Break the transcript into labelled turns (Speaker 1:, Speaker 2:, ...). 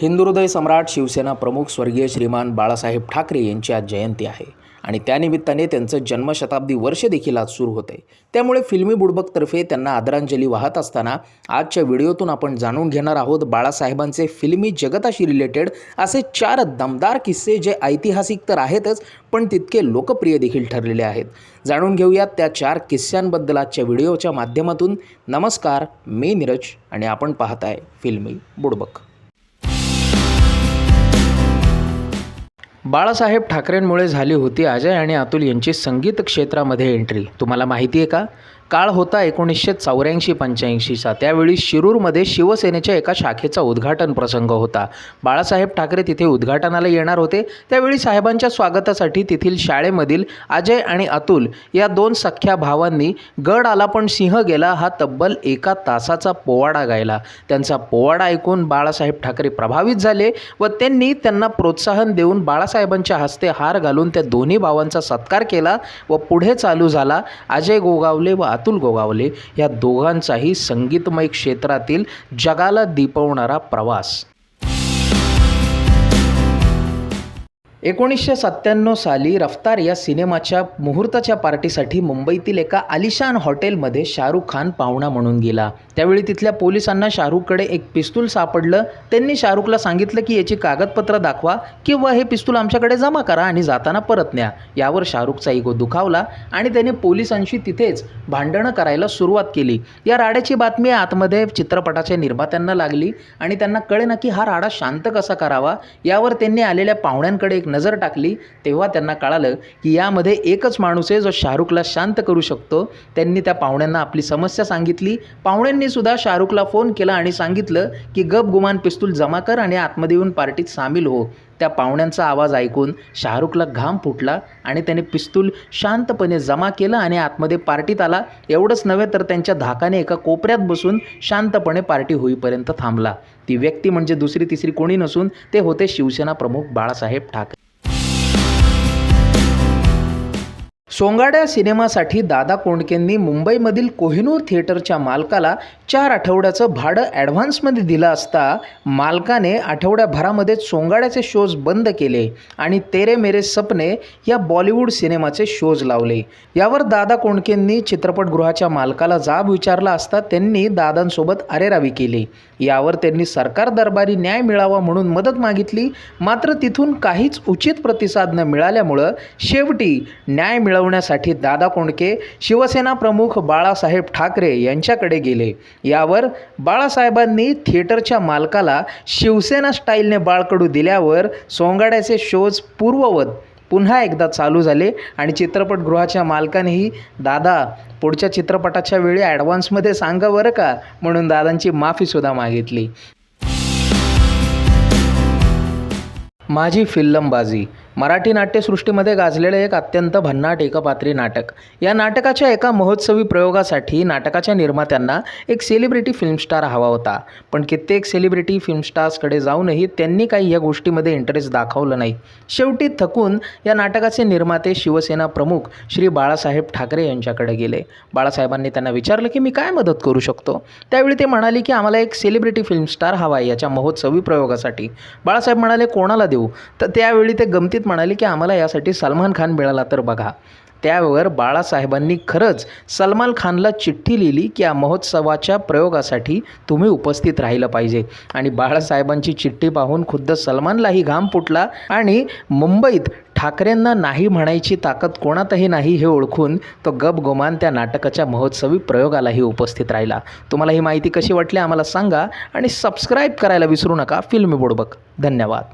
Speaker 1: हिंदुहृदय सम्राट शिवसेना प्रमुख स्वर्गीय श्रीमान बाळासाहेब ठाकरे यांची आज जयंती आहे. आणि त्यानिमित्ताने त्यांचं जन्मशताब्दी वर्ष देखील आज सुरू होते. त्यामुळे फिल्मी बुडबकतर्फे त्यांना आदरांजली वाहत असताना आजच्या व्हिडिओतून आपण जाणून घेणार आहोत बाळासाहेबांचे फिल्मी जगताशी रिलेटेड असे चार दमदार किस्से जे ऐतिहासिक तर आहेतच पण तितके लोकप्रिय देखील ठरलेले आहेत. जाणून घेऊयात त्या चार किस्स्यांबद्दल आजच्या व्हिडिओच्या माध्यमातून. नमस्कार मी नीरज आणि आपण पाहताय फिल्मी बुडबक. बाळासाहेब ठाकरेंमुळे झाली होती अजय आणि अतुल यांची संगीत क्षेत्रामध्ये एंट्री. तुम्हाला माहिती आहे का? काळ होता एकोणीसशे चौऱ्याऐंशी पंच्याऐंशीचा त्यावेळी शिरूरमध्ये शिवसेनेच्या एका शाखेचा उद्घाटन प्रसंग होता. बाळासाहेब ठाकरे तिथे उद्घाटनाला येणार होते. त्यावेळी साहेबांच्या स्वागतासाठी तेथील शाळेमधील अजय आणि अतुल या दोन सख्या भावांनी गड आला पण सिंह गेला हा तब्बल एका तासाचा पोवाडा गायला. त्यांचा पोवाडा ऐकून बाळासाहेब ठाकरे प्रभावित झाले व त्यांनी त्यांना प्रोत्साहन देऊन बाळासाहेबांच्या हस्ते हार घालून त्या दोन्ही भावांचा सत्कार केला व पुढे चालू झाला. अजय गोगावले व अतुल गोगावले या दोघांचाही संगीतमय क्षेत्रातील जगाला दीपवणारा प्रवास. एकोणीसशे सत्त्याण्णव साली रफ्तार या सिनेमाच्या मुहूर्ताच्या पार्टीसाठी मुंबईतील एका आलिशान हॉटेलमध्ये शाहरुख खान पाहुणा म्हणून गेला. त्यावेळी तिथल्या पोलिसांना शाहरुखकडे एक पिस्तूल सापडलं. त्यांनी शाहरुखला सांगितलं की याची कागदपत्र दाखवा किंवा हे पिस्तूल आमच्याकडे जमा करा आणि जाताना परत न्या. यावर शाहरुखचा इगो दुखावला आणि त्याने पोलिसांशी तिथेच भांडणं करायला सुरुवात केली. या राड्याची बातमी आतमध्ये चित्रपटाच्या निर्मात्यांना लागली आणि त्यांना कळेना की हा राडा शांत कसा करावा यावर त्यांनी आलेल्या पाहुण्यांकडे एक नजर टाकली तेव्हा त्यांना कळालं की यामध्ये एकच माणूस आहे जो शाहरुखला शांत करू शकतो. त्यांनी त्या पाहुण्यांना आपली समस्या सांगितली. पाहुण्यांनी सुद्धा शाहरुखला फोन केला आणि सांगितलं की गप गुमान पिस्तूल जमा कर आणि आतमध्ये येऊन पार्टीत सामील हो. त्या पाहुण्यांचा आवाज ऐकून शाहरुखला घाम फुटला आणि त्याने पिस्तूल शांतपणे जमा केलं आणि आतमध्ये पार्टीत आला. एवढंच नव्हे तर त्यांच्या धाकाने एका कोपऱ्यात बसून शांतपणे पार्टी होईपर्यंत थांबला. ती व्यक्ती म्हणजे दुसरी तिसरी कोणी नसून ते होते शिवसेना प्रमुख बाळासाहेब ठाकरे. सोंगाड्या सिनेमासाठी दादा कोंडकेंनी मुंबईमधील कोहिनूर थिएटरच्या मालकाला चार आठवड्याचं भाडं ॲडव्हान्समध्ये दिलं असता मालकाने आठवड्याभरामध्ये सोंगाड्याचे शोज बंद केले आणि तेरे मेरे सपने या बॉलिवूड सिनेमाचे शोज लावले. यावर दादा कोंडकेंनी चित्रपटगृहाच्या मालकाला जाब विचारला असता त्यांनी दादांसोबत अरेरावी केली. यावर त्यांनी सरकार दरबारी न्याय मिळावा म्हणून मदत मागितली मात्र तिथून काहीच उचित प्रतिसाद न मिळाल्यामुळं शेवटी न्याय मिळवण्यासाठी दादा कोंडके शिवसेना प्रमुख बाळासाहेब ठाकरे यांच्याकडे गेले. यावर बाळासाहेबांनी थिएटरच्या मालकाला शिवसेना स्टाईलने बाळकडू दिल्यावर सोंगाड्याचे शोज पूर्ववत पुन्हा एकदा चालू झाले आणि चित्रपटगृहाच्या मालकानेही दादा पुढच्या चित्रपटाच्या वेळी ॲडव्हान्समध्ये सांगा बरं का म्हणून दादांची माफीसुद्धा मागितली. माझी फिल्लमबाजी मराठी नाट्यसृष्टीमध्ये गाजलेलं एक अत्यंत भन्नाट एकपात्री नाटक. या नाटकाच्या एका महोत्सवी प्रयोगासाठी नाटकाच्या निर्मात्यांना एक सेलिब्रिटी फिल्मस्टार हवा होता. पण कित्येक सेलिब्रिटी फिल्मस्टार्सकडे जाऊनही त्यांनी काही या गोष्टीमध्ये इंटरेस्ट दाखवलं नाही. शेवटी थकून या नाटकाचे निर्माते शिवसेना प्रमुख श्री बाळासाहेब ठाकरे यांच्याकडे गेले. बाळासाहेबांनी त्यांना विचारलं की मी काय मदत करू शकतो? त्यावेळी ते म्हणाले की आम्हाला एक सेलिब्रिटी फिल्मस्टार हवा आहे याच्या महोत्सवी प्रयोगासाठी. बाळासाहेब म्हणाले कोणाला देऊ? तर त्यावेळी ते गमतीत म्हणाले की आम्हाला यासाठी सलमान खान मिळाला तर बघा. त्यावर बाळासाहेबांनी खरंच सलमान खानला चिठ्ठी लिहिली की या महोत्सवाच्या प्रयोगासाठी तुम्ही उपस्थित राहिलं पाहिजे. आणि बाळासाहेबांची चिठ्ठी पाहून खुद्द सलमानलाही घाम फुटला आणि मुंबईत ठाकरेंना नाही म्हणायची ताकद कोणातही नाही हे ओळखून तो गप गोमान त्या नाटकाच्या महोत्सवी प्रयोगालाही उपस्थित राहिला. तुम्हाला ही माहिती कशी वाटली आम्हाला सांगा आणि सबस्क्राईब करायला विसरू नका. फिल्मी बोडबक. धन्यवाद.